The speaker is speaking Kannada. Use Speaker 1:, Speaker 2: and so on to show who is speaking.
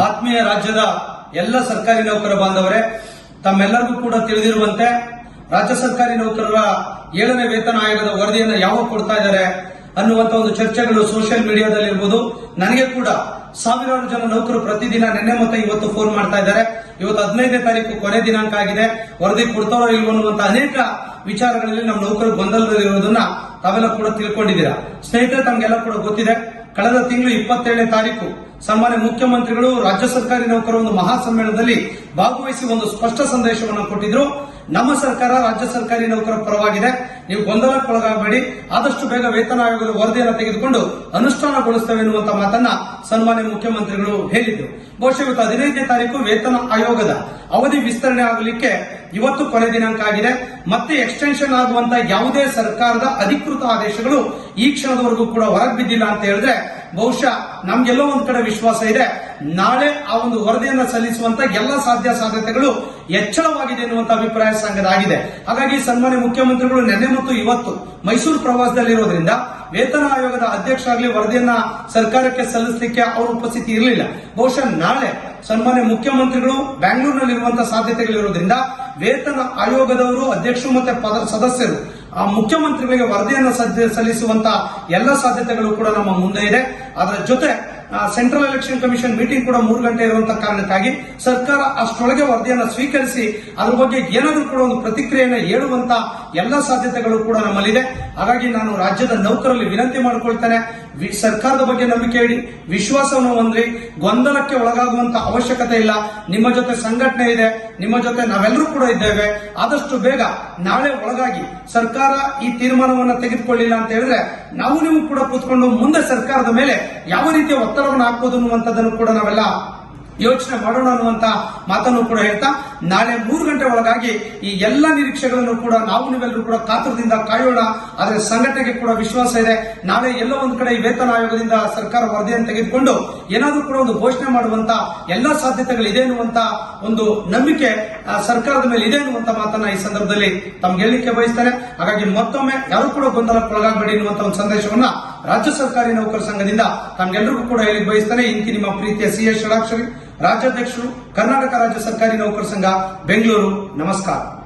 Speaker 1: ಆತ್ಮೀಯ ರಾಜ್ಯದ ಎಲ್ಲ ಸರ್ಕಾರಿ ನೌಕರ ಬಾಂಧವರೇ, ತಮ್ಮೆಲ್ಲರಿಗೂ ಕೂಡ ತಿಳಿದಿರುವಂತೆ ರಾಜ್ಯ ಸರ್ಕಾರಿ ನೌಕರರ ಏಳನೇ ವೇತನ ಆಯೋಗದ ವರದಿಯನ್ನು ಯಾವಾಗ ಕೊಡ್ತಾ ಇದ್ದಾರೆ ಅನ್ನುವಂತ ಒಂದು ಚರ್ಚೆಗಳು ಸೋಷಿಯಲ್ ಮೀಡಿಯಾದಲ್ಲಿ ಇರಬಹುದು ನನಗೆ ಕೂಡ ಸಾವಿರಾರು ಜನ ನೌಕರು ಪ್ರತಿದಿನ ನಿನ್ನೆ ಮತ್ತೆ ಇವತ್ತು ಫೋನ್ ಮಾಡ್ತಾ ಇದ್ದಾರೆ. ಇವತ್ತು ಹದಿನೈದನೇ ತಾರೀಕು ಕೊನೆ ದಿನಾಂಕ ಆಗಿದೆ. ವರದಿ ಕೊಡ್ತಾರೋ ಅನ್ನುವಂತ ಅನೇಕ ವಿಚಾರಗಳಲ್ಲಿ ನಮ್ಮ ನೌಕರು ಗೊಂದಲದಲ್ಲಿರುವುದನ್ನ ತಾವೆಲ್ಲ ಕೂಡ ತಿಳ್ಕೊಂಡಿದ್ದೀರಾ. ಸ್ನೇಹಿತರೆ, ತಮಗೆಲ್ಲ ಕೂಡ ಗೊತ್ತಿದೆ. ಕಳೆದ ತಿಂಗಳು ಇಪ್ಪತ್ತೇಳನೇ ತಾರೀಕು ಸನ್ಮಾನ್ಯ ಮುಖ್ಯಮಂತ್ರಿಗಳು, ರಾಜ್ಯ ಸರ್ಕಾರಿ ನೌಕರ ಒಂದು ಮಹಾಸಮ್ಮೇಳನದಲ್ಲಿ ಭಾಗವಹಿಸಿ ಒಂದು ಸ್ಪಷ್ಟ ಸಂದೇಶವನ್ನು ಕೊಟ್ಟಿದ್ರು. ನಮ್ಮ ಸರ್ಕಾರ ರಾಜ್ಯ ಸರ್ಕಾರಿ ನೌಕರ ಪರವಾಗಿದೆ. ನೀವು ಗೊಂದಲಕ್ಕೊಳಗಾಗಬೇಡಿ. ಆದಷ್ಟು ಬೇಗ ವೇತನ ಆಯೋಗದ ವರದಿಯನ್ನು ತೆಗೆದುಕೊಂಡು ಅನುಷ್ಠಾನಗೊಳಿಸುತ್ತೇವೆ ಎನ್ನುವಂತ ಮಾತನ್ನ ಸನ್ಮಾನ್ಯ ಮುಖ್ಯಮಂತ್ರಿಗಳು ಹೇಳಿದ್ರು. ಬಹುಶಃ ಇವತ್ತು ಹದಿನೈದನೇ ತಾರೀಕು ವೇತನ ಆಯೋಗದ ಅವಧಿ ವಿಸ್ತರಣೆ ಆಗಲಿಕ್ಕೆ ಇವತ್ತು ಕೊನೆ ದಿನಾಂಕ ಆಗಿದೆ. ಮತ್ತೆ ಎಕ್ಸ್ಟೆನ್ಷನ್ ಆಗುವಂತಹ ಯಾವುದೇ ಸರ್ಕಾರದ ಅಧಿಕೃತ ಆದೇಶಗಳು ಈ ಕ್ಷಣದವರೆಗೂ ಕೂಡ ಹೊರಗೆ ಬಿದ್ದಿಲ್ಲ ಅಂತ ಹೇಳಿದ್ರೆ ಬಹುಶಃ ನಮ್ಗೆಲ್ಲೋ ಒಂದ್ ಕಡೆ ವಿಶ್ವಾಸ ಇದೆ. ನಾಳೆ ಆ ಒಂದು ವರದಿಯನ್ನು ಸಲ್ಲಿಸುವಂತ ಎಲ್ಲ ಸಾಧ್ಯ ಸಾಧ್ಯತೆಗಳು ಹೆಚ್ಚಳವಾಗಿದೆ ಎನ್ನುವಂತ ಅಭಿಪ್ರಾಯ ಸಂಘದಾಗಿದೆ ಹಾಗಾಗಿ ಸನ್ಮಾನ್ಯ ಮುಖ್ಯಮಂತ್ರಿಗಳು ನಿನ್ನೆ ಮತ್ತು ಇವತ್ತು ಮೈಸೂರು ಪ್ರವಾಸದಲ್ಲಿರೋದ್ರಿಂದ ವೇತನ ಆಯೋಗದ ಅಧ್ಯಕ್ಷ ಆಗಲಿ ವರದಿಯನ್ನ ಸರ್ಕಾರಕ್ಕೆ ಸಲ್ಲಿಸಲಿಕ್ಕೆ ಅವರ ಉಪಸ್ಥಿತಿ ಇರಲಿಲ್ಲ. ಬಹುಶಃ ನಾಳೆ ಸನ್ಮಾನ್ಯ ಮುಖ್ಯಮಂತ್ರಿಗಳು ಬೆಂಗಳೂರಿನಲ್ಲಿರುವಂತಹ ಸಾಧ್ಯತೆಗಳಿರೋದ್ರಿಂದ ವೇತನ ಆಯೋಗದವರು ಅಧ್ಯಕ್ಷರು ಮತ್ತೆ ಸದಸ್ಯರು ಆ ಮುಖ್ಯಮಂತ್ರಿಗಳಿಗೆ ವರದಿಯನ್ನು ಸಲ್ಲಿಸುವಂತ ಎಲ್ಲ ಸಾಧ್ಯತೆಗಳು ಕೂಡ ನಮ್ಮ ಮುಂದೆ ಇದೆ. ಅದರ ಜೊತೆ ಸೆಂಟ್ರಲ್ ಎಲೆಕ್ಷನ್ ಕಮಿಷನ್ ಮೀಟಿಂಗ್ ಕೂಡ ಮೂರು ಗಂಟೆ ಇರುವಂತಹ ಕಾರಣಕ್ಕಾಗಿ ಸರ್ಕಾರ ಅಷ್ಟೊಳಗೆ ವರದಿಯನ್ನು ಸ್ವೀಕರಿಸಿ ಅದ್ರ ಬಗ್ಗೆ ಏನಾದರೂ ಕೂಡ ಒಂದು ಪ್ರತಿಕ್ರಿಯೆಯನ್ನು ಹೇಳುವಂತ ಎಲ್ಲ ಸಾಧ್ಯತೆಗಳು ಕೂಡ ನಮ್ಮಲ್ಲಿದೆ. ಹಾಗಾಗಿ ನಾನು ರಾಜ್ಯದ ನೌಕರಲ್ಲಿ ವಿನಂತಿ ಮಾಡಿಕೊಳ್ತೇನೆ. ಸರ್ಕಾರದ ಬಗ್ಗೆ ನಂಬಿಕೆ ಇಡಿ, ವಿಶ್ವಾಸವನ್ನು ಹೊಂದ್ರಿ. ಗೊಂದಲಕ್ಕೆ ಒಳಗಾಗುವಂತ ಅವಶ್ಯಕತೆ ಇಲ್ಲ. ನಿಮ್ಮ ಜೊತೆ ಸಂಘಟನೆ ಇದೆ, ನಿಮ್ಮ ಜೊತೆ ನಾವೆಲ್ಲರೂ ಕೂಡ ಇದ್ದೇವೆ. ಆದಷ್ಟು ಬೇಗ ನಾಳೆ ಒಳಗಾಗಿ ಸರ್ಕಾರ ಈ ತೀರ್ಮಾನವನ್ನು ತೆಗೆದುಕೊಳ್ಳಿಲ್ಲ ಅಂತ ಹೇಳಿದ್ರೆ ನಾವು ನೀವು ಕೂಡ ಕೂತ್ಕೊಂಡು ಮುಂದೆ ಸರ್ಕಾರದ ಮೇಲೆ ಯಾವ ರೀತಿಯ ಒತ್ತಡವನ್ನು ಹಾಕಬಹುದು ಅನ್ನುವಂಥದ್ದನ್ನು ಕೂಡ ನಾವೆಲ್ಲ ಯೋಚನೆ ಮಾಡೋಣ ಅನ್ನುವಂತ ಮಾತನ್ನು ಕೂಡ ಹೇಳ್ತಾ, ನಾಳೆ ಮೂರು ಗಂಟೆ ಒಳಗಾಗಿ ಈ ಎಲ್ಲ ನಿರೀಕ್ಷೆಗಳನ್ನು ಕೂಡ ನಾವು ನೀವೆಲ್ಲರೂ ಕೂಡ ಕಾತುರದಿಂದ ಕಾಯೋಣ. ಆದರೆ ಸಂಘಟನೆಗೆ ಕೂಡ ವಿಶ್ವಾಸ ಇದೆ. ನಾಳೆ ಎಲ್ಲೋ ಒಂದು ಕಡೆ ಈ ವೇತನ ಆಯೋಗದಿಂದ ಸರ್ಕಾರ ವರದಿಯನ್ನು ತೆಗೆದುಕೊಂಡು ಏನಾದರೂ ಕೂಡ ಒಂದು ಘೋಷಣೆ ಮಾಡುವಂತ ಎಲ್ಲ ಸಾಧ್ಯತೆಗಳಿದೆ ಅನ್ನುವಂತ ಒಂದು ನಂಬಿಕೆ ಸರ್ಕಾರದ ಮೇಲೆ ಇದೆ ಅನ್ನುವಂತ ಮಾತನ್ನ ಈ ಸಂದರ್ಭದಲ್ಲಿ ತಮ್ಗೆ ಹೇಳಲಿಕ್ಕೆ ಬಯಸ್ತಾರೆ ಹಾಗಾಗಿ ಮತ್ತೊಮ್ಮೆ ಯಾರು ಕೂಡ ಗೊಂದಲಕ್ಕೊಳಗಾಗಬೇಡಿ ಅನ್ನುವಂತ ಒಂದು ಸಂದೇಶವನ್ನ ರಾಜ್ಯ ಸರ್ಕಾರಿ ನೌಕರ ಸಂಘದಿಂದ ತಮ್ಗೆಲ್ಲರಿಗೂ ಕೂಡ ಹೇಳಿ ಬಯಸ್ತಾರೆ ಇಂತಿ ನಿಮ್ಮ ಪ್ರೀತಿಯ ಸಿ ಎಸ್ ಷಡಾಕ್ಷರಿ. ರಾಜ್ಯಾಧ್ಯಕ್ಷರು ಕರ್ನಾಟಕ ರಾಜ್ಯ ಸರ್ಕಾರಿ ನೌಕರ ಸಂಘ ಬೆಂಗಳೂರು. ನಮಸ್ಕಾರ.